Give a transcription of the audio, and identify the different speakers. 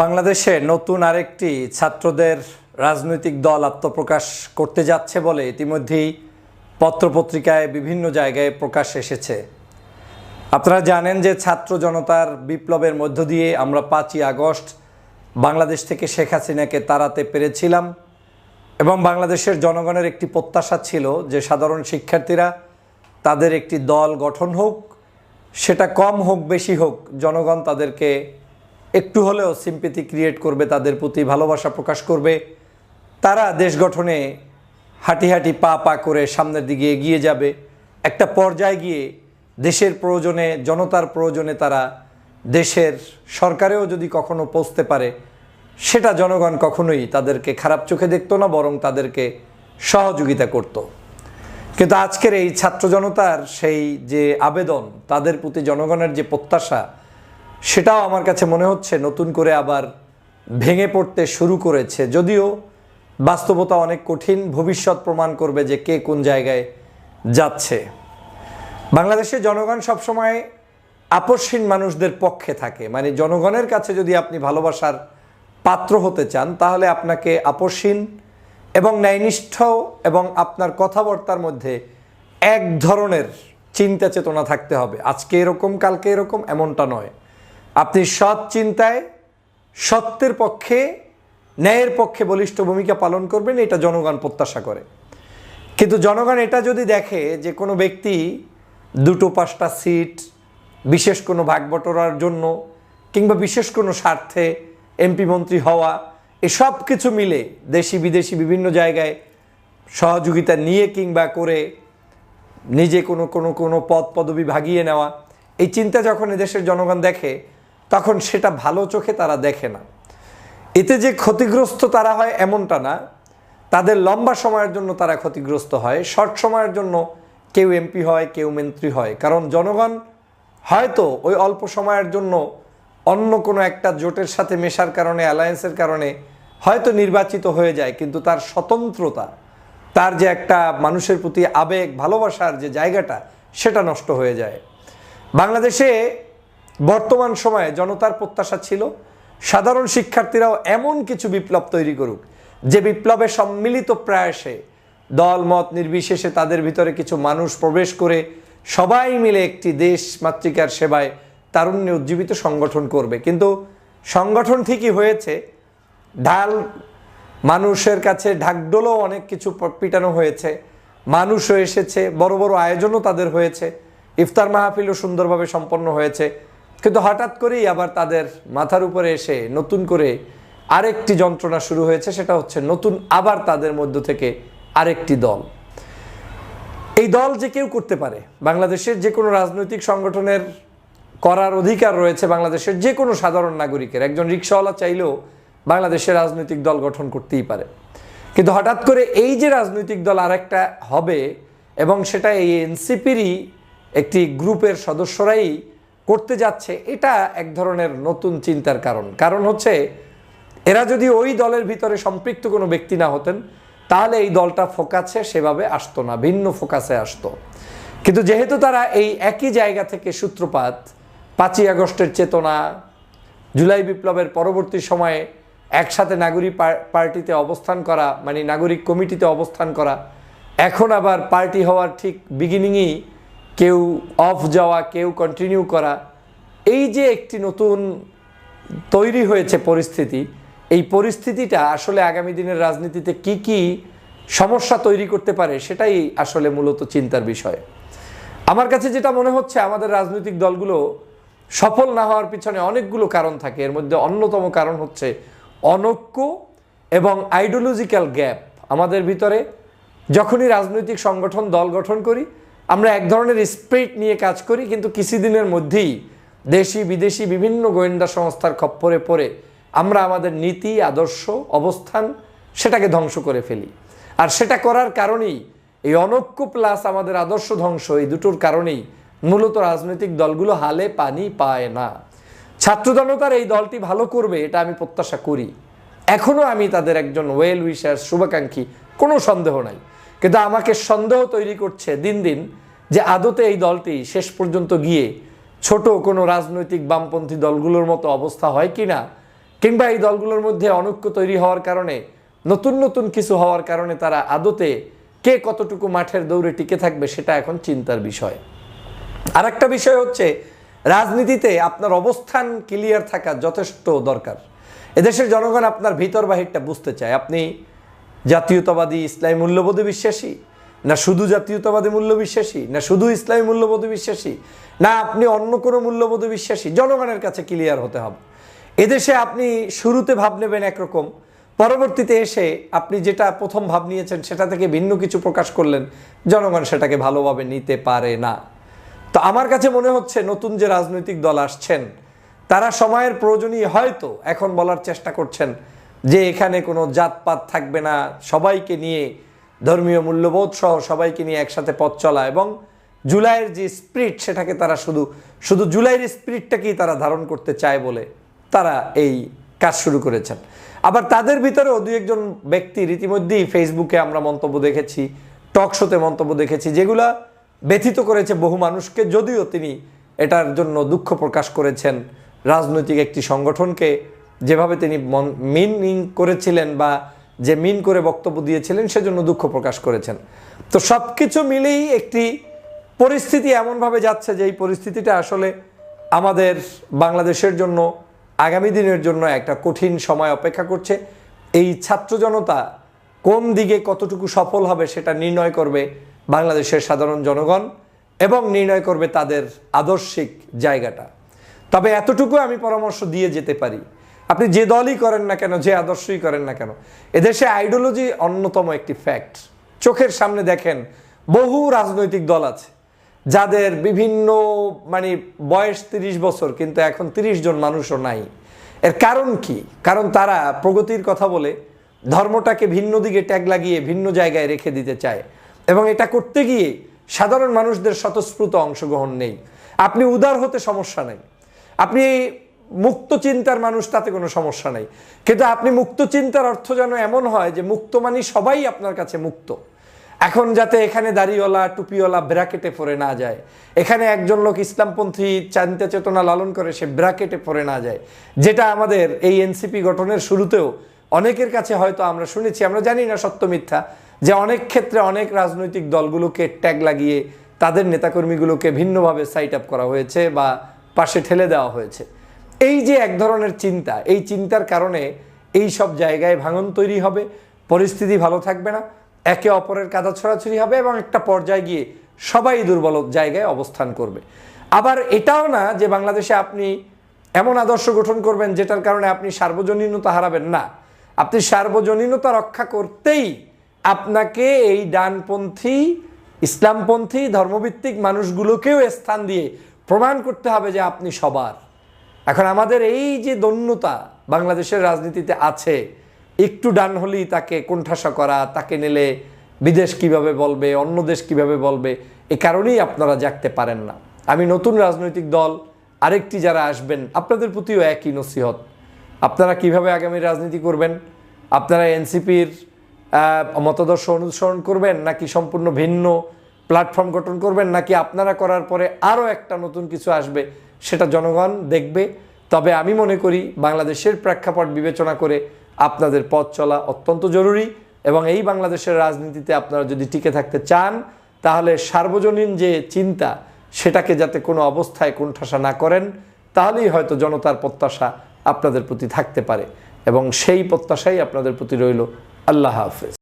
Speaker 1: বাংলাদেশে নতুন আরেকটি ছাত্রদের রাজনৈতিক দল আত্মপ্রকাশ করতে যাচ্ছে বলে ইতিমধ্যেই পত্রপত্রিকায় বিভিন্ন জায়গায় প্রকাশ এসেছে। আপনারা জানেন যে ছাত্র জনতার বিপ্লবের মধ্য দিয়ে আমরা পাঁচই আগস্ট বাংলাদেশ থেকে শেখ হাসিনাকে তাড়াতে পেরেছিলাম এবং বাংলাদেশের জনগণের একটি প্রত্যাশা ছিল যে সাধারণ শিক্ষার্থীরা তাদের একটি দল গঠন হোক, সেটা কম হোক, বেশি হোক, জনগণ তাদেরকে একটু হলেও সিম্পেথি ক্রিয়েট করবে, তাদের প্রতি ভালোবাসা প্রকাশ করবে। তারা দেশ গঠনে হাঁটি হাঁটি পা পা করে সামনের দিকে এগিয়ে যাবে। একটা পর্যায়ে গিয়ে দেশের প্রয়োজনে, জনতার প্রয়োজনে তারা দেশের সরকারেও যদি কখনো পৌঁছতে পারে, সেটা জনগণ কখনোই তাদেরকে খারাপ চোখে দেখতো না, বরং তাদেরকে সহযোগিতা করত। কিন্তু আজকের এই ছাত্র জনতার সেই যে আবেদন, তাদের প্রতি জনগণের যে প্রত্যাশা সেটাও আমার কাছে মনে হচ্ছে নতুন করে আবার ভেঙে পড়তে শুরু করেছে। যদিও বাস্তবতা অনেক কঠিন, ভবিষ্যৎ প্রমাণ করবে যে কে কোন জায়গায় যাচ্ছে। বাংলাদেশের জনগণ সবসময় আপসহীন মানুষদের পক্ষে থাকে। মানে জনগণের কাছে যদি আপনি ভালোবাসার পাত্র হতে চান, তাহলে আপনাকে আপসহীন এবং ন্যায়নিষ্ঠ এবং আপনার কথাবার্তার মধ্যে এক ধরনের চিন্তা চেতনা থাকতে হবে। আজকে এরকম, কালকে এরকম, এমনটা নয়। আপনি সৎ চিন্তায়, সত্যের পক্ষে, ন্যায়ের পক্ষে বলিষ্ঠ ভূমিকা পালন করবেন, এটা জনগণ প্রত্যাশা করে। কিন্তু জনগণ এটা যদি দেখে যে কোনো ব্যক্তি দুটো পাঁচটা সিট, বিশেষ কোনো ভাগবটরার জন্য কিংবা বিশেষ কোনো স্বার্থে এমপি মন্ত্রী হওয়া, এসব কিছু মিলে দেশি বিদেশি বিভিন্ন জায়গায় সহযোগিতা নিয়ে কিংবা করে নিজে কোনো কোনো কোনো পদ, পদবি ভাগিয়ে নেওয়া, এই চিন্তা যখন এদেশের জনগণ দেখে তখন সেটা ভালো চোখে তারা দেখে না। এতে যে ক্ষতিগ্রস্ত তারা হয় এমনটা না। তাদের লম্বা সময়ের জন্য তারা ক্ষতিগ্রস্ত হয়, শর্ট সময়ের জন্য কেউ এমপি হয়, কেউ মন্ত্রী হয়। কারণ জনগণ হয়তো ওই অল্প সময়ের জন্য অন্য কোনো একটা জোটের সাথে মেশার কারণে, অ্যালায়েন্সের কারণে হয়তো নির্বাচিত হয়ে যায়, কিন্তু তার স্বতন্ত্রতা, তার যে একটা মানুষের প্রতি আবেগ, ভালোবাসার যে জায়গাটা, সেটা নষ্ট হয়ে যায়। বাংলাদেশে বর্তমান সময়ে জনতার প্রত্যাশা ছিল, সাধারণ শিক্ষার্থীরাও এমন কিছু বিপ্লব তৈরি করুক, যে বিপ্লবে সম্মিলিত প্রয়াসে দল, মত নির্বিশেষে তাদের ভিতরে কিছু মানুষ প্রবেশ করে সবাই মিলে একটি দেশ মাতৃকার সেবায় তারুণ্যে উজ্জীবিত সংগঠন করবে। কিন্তু সংগঠন ঠিকই হয়েছে, ঢাল মানুষের কাছে ঢাকডোলও অনেক কিছু পিটানো হয়েছে, মানুষও এসেছে, বড় বড় আয়োজনও তাদের হয়েছে, ইফতার মাহফিলও সুন্দরভাবে সম্পন্ন হয়েছে। কিন্তু হঠাৎ করেই আবার তাদের মাথার উপরে এসে নতুন করে আরেকটি যন্ত্রণা শুরু হয়েছে, সেটা হচ্ছে নতুন আবার তাদের মধ্য থেকে আরেকটি দল। এই দল যে কেউ করতে পারে, বাংলাদেশের যে কোনো রাজনৈতিক সংগঠনের করার অধিকার রয়েছে বাংলাদেশের যে কোনো সাধারণ নাগরিকের। একজন রিক্সাওয়ালা চাইলেও বাংলাদেশের রাজনৈতিক দল গঠন করতেই পারে। কিন্তু হঠাৎ করে এই যে রাজনৈতিক দল আরেকটা হবে এবং সেটা এই এনসিপিরই একটি গ্রুপের সদস্যরাই করতে যাচ্ছে, এটা এক ধরনের নতুন চিন্তার কারণ। কারণ হচ্ছে, এরা যদি ওই দলের ভিতরে সম্পৃক্ত কোনো ব্যক্তি না হতেন, তাহলে এই দলটা ফোকাসে সেভাবে আসতো না, ভিন্ন ফোকাসে আসতো। কিন্তু যেহেতু তারা এই একই জায়গা থেকে সূত্রপাত, পাঁচই আগস্টের চেতনা, জুলাই বিপ্লবের পরবর্তী সময়ে একসাথে নাগরিক পার্টিতে অবস্থান করা মানে নাগরিক কমিটিতে অবস্থান করা, এখন আবার পার্টি হওয়ার ঠিক বিগিনিংই কেউ অফ যাওয়া, কেউ কন্টিনিউ করা, এই যে একটি নতুন তৈরি হয়েছে পরিস্থিতি, এই পরিস্থিতিটা আসলে আগামী দিনের রাজনীতিতে কি কি সমস্যা তৈরি করতে পারে সেটাই আসলে মূলত চিন্তার বিষয়। আমার কাছে যেটা মনে হচ্ছে, আমাদের রাজনৈতিক দলগুলো সফল না হওয়ার পিছনে অনেকগুলো কারণ থাকে। এর মধ্যে অন্যতম কারণ হচ্ছে অনৈক্য এবং আইডিওলজিক্যাল গ্যাপ আমাদের ভিতরে যখনই রাজনৈতিক সংগঠন, দল গঠন করি আমরা এক ধরনের স্পিরিট নিয়ে কাজ করি, কিন্তু কিছুদিনের মধ্যেই দেশি, বিদেশি বিভিন্ন গোয়েন্দা সংস্থার খপ্পরে পড়ে আমরা আমাদের নীতি, আদর্শ, অবস্থান সেটাকে ধ্বংস করে ফেলি। আর সেটা করার কারণেই এই অনৈক্য প্লাস আমাদের আদর্শ ধ্বংস, এই দুটোর কারণেই মূলত রাজনৈতিক দলগুলো হালে পানি পায় না। ছাত্র জনতার এই দলটি ভালো করবে, এটা আমি প্রত্যাশা করি। এখনও আমি তাদের একজন ওয়েল উইশার শুভাকাঙ্ক্ষী, কোনো সন্দেহ নাই। কিন্তু আমাকে সন্দেহ তৈরি করছে দিন দিন যে আদতে এই দলটি শেষ পর্যন্ত গিয়ে ছোট কোনো রাজনৈতিক বামপন্থী দলগুলোর মতো অবস্থা হয় কি না, কিংবা এই দলগুলোর মধ্যে অনৈক্য তৈরি হওয়ার কারণে, নতুন নতুন কিছু হওয়ার কারণে তারা আদতে কে কতটুকু মাঠের দৌড়ে টিকে থাকবে সেটা এখন চিন্তার বিষয়। আর একটা বিষয় হচ্ছে, রাজনীতিতে আপনার অবস্থান ক্লিয়ার থাকা যথেষ্ট দরকার। এদেশের জনগণ আপনার ভিতর বাহিরটা বুঝতে চায়। আপনি জাতীয়তাবাদী ইসলামী মূল্যবোধে বিশ্বাসী? না শুধু জাতীয়তাবাদী মূল্য বিশ্বাসী না শুধু ইসলামী মূল্যবোধে বিশ্বাসী, না আপনি অন্য কোনো মূল্যবোধে বিশ্বাসী, জনগণের কাছে ক্লিয়ার হতে হবে। এদেশে আপনি শুরুতে ভাব নেবেন একরকম, পরবর্তীতে এসে আপনি যেটা প্রথম ভাব নিয়েছেন সেটা থেকে ভিন্ন কিছু প্রকাশ করলেন, জনগণ সেটাকে ভালোভাবে নিতে পারে না। তো আমার কাছে মনে হচ্ছে নতুন যে রাজনৈতিক দল আসছেন, তারা সময়ের প্রয়োজনীয় হয়তো এখন বলার চেষ্টা করছেন যে এখানে কোনো জাতপাত থাকবে না, সবাইকে নিয়ে ধর্মীয় মূল্যবোধ সহ সবাইকে নিয়ে একসাথে পথ চলা এবং জুলাইয়ের যে স্পিরিট সেটাকে তারা শুধু শুধু জুলাইয়ের স্পিরিটটাকেই তারা ধারণ করতে চায় বলে তারা এই কাজ শুরু করেছেন। আবার তাদের ভিতরেও দু একজন ব্যক্তি রীতিমধ্যেই ফেসবুকে আমরা মন্তব্য দেখেছি টক শোতে মন্তব্য দেখেছি, যেগুলা ব্যথিত করেছে বহু মানুষকে, যদিও তিনি এটার জন্য দুঃখ প্রকাশ করেছেন। রাজনৈতিক একটি সংগঠনকে যেভাবে তিনি মিন করেছিলেন বা যে মিন করে বক্তব্য দিয়েছিলেন সেজন্য দুঃখ প্রকাশ করেছেন। তো সব কিছু মিলেই একটি পরিস্থিতি এমনভাবে যাচ্ছে যে এই পরিস্থিতিটা আসলে আমাদের বাংলাদেশের জন্য, আগামী দিনের জন্য একটা কঠিন সময় অপেক্ষা করছে। এই ছাত্র জনতা কোন দিকে কতটুকু সফল হবে সেটা নির্ণয় করবে বাংলাদেশের সাধারণ জনগণ এবং নির্ণয় করবে তাদের আদর্শিক জায়গাটা। তবে এতটুকু আমি পরামর্শ দিয়ে যেতে পারি। আপনি যে দলই করেন না কেন, যে আদর্শই করেন না কেন, এদেশে আইডিওলজি অন্যতম একটি ফ্যাক্ট চোখের সামনে দেখেন, বহু রাজনৈতিক দল আছে, যাদের বিভিন্ন মানে বয়স তিরিশ বছর, কিন্তু এখন তিরিশ জন মানুষও নাই। এর কারণ কি? কারণ তারা প্রগতির কথা বলে, ধর্মটাকে ভিন্ন দিকে ট্যাগ লাগিয়ে ভিন্ন জায়গায় রেখে দিতে চায়। এবং এটা করতে গিয়ে সাধারণ মানুষদের স্বতঃস্ফূর্ত অংশগ্রহণ নেই। আপনি উদার হতে সমস্যা নেই। আপনি মুক্ত চিন্তার মানুষ, তাতে কোনো সমস্যা নেই। কিন্তু আপনি মুক্ত চিন্তার অর্থ যেন এমন হয় যে মুক্ত মানে সবাই আপনার কাছে মুক্ত। এখন যাতে এখানে দাড়িওয়ালা, টুপিওয়ালা ব্র্যাকেটে পড়ে না যায়। এখানে একজন লোক ইসলামপন্থী চিন্তা চেতনা লালন করে, সে ব্র্যাকেটে পড়ে না যায়। যেটা আমাদের এই এনসিপি গঠনের শুরুতেও অনেকের কাছে হয়তো আমরা শুনেছি, আমরা জানি না সত্য মিথ্যা, যে অনেক ক্ষেত্রে অনেক রাজনৈতিক দলগুলোকে ট্যাগ লাগিয়ে তাদের নেতাকর্মীগুলোকে ভিন্নভাবে সাইট আপ করা হয়েছে বা পাশে ঠেলে দেওয়া হয়েছে। এই যে এক ধরনের চিন্তা, এই চিন্তার কারণে এই সব জায়গায় ভাঙন তৈরি হবে, পরিস্থিতি ভালো থাকবে না, একে অপরের কাদা ছড়াছড়ি হবে এবং একটা পর্যায়ে গিয়ে সবাই দুর্বল জায়গায় অবস্থান করবে। আবার এটাও না যে বাংলাদেশে আপনি এমন আদর্শ গঠন করবেন যেটার কারণে আপনি সার্বজনীনতা হারাবেন না। আপনি সার্বজনীনতা রক্ষা করতেই আপনাকে এই ডানপন্থী, ইসলামপন্থী, ধর্মভিত্তিক মানুষগুলোকেও স্থান দিয়ে প্রমাণ করতে হবে যে আপনি সবার। এখন আমাদের এই যে দন্যতা বাংলাদেশের রাজনীতিতে আছে, একটু ডান হলেই তাকে কোণঠাসা করা, তাকে নিলে বিদেশ কীভাবে বলবে, অন্য দেশ কীভাবে বলবে, এ কারণেই আপনারা জাগতে পারেন না। আমি নতুন রাজনৈতিক দল, আরেকটি যারা আসবেন, আপনাদের প্রতিও একই নসিহত। আপনারা কীভাবে আগামী রাজনীতি করবেন? আপনারা এনসিপির মতাদর্শ অনুসরণ করবেন নাকি সম্পূর্ণ ভিন্ন প্ল্যাটফর্ম গঠন করবেন নাকি আপনারা করার পরে আরও একটা নতুন কিছু আসবে? সেটা জনগণ দেখবে। তবে আমি মনে করি বাংলাদেশের প্রেক্ষাপট বিবেচনা করে আপনাদের পথ চলা অত্যন্ত জরুরি এবং এই বাংলাদেশের রাজনীতিতে আপনারা যদি টিকে থাকতে চান, তাহলে সার্বজনীন যে চিন্তা, সেটাকে যাতে কোনো অবস্থায় কোণঠাসা না করেন, তাহলেই হয়তো জনতার প্রত্যাশা আপনাদের প্রতি থাকতে পারে এবং সেই প্রত্যাশাই আপনাদের প্রতি রইল। আল্লাহ হাফেজ।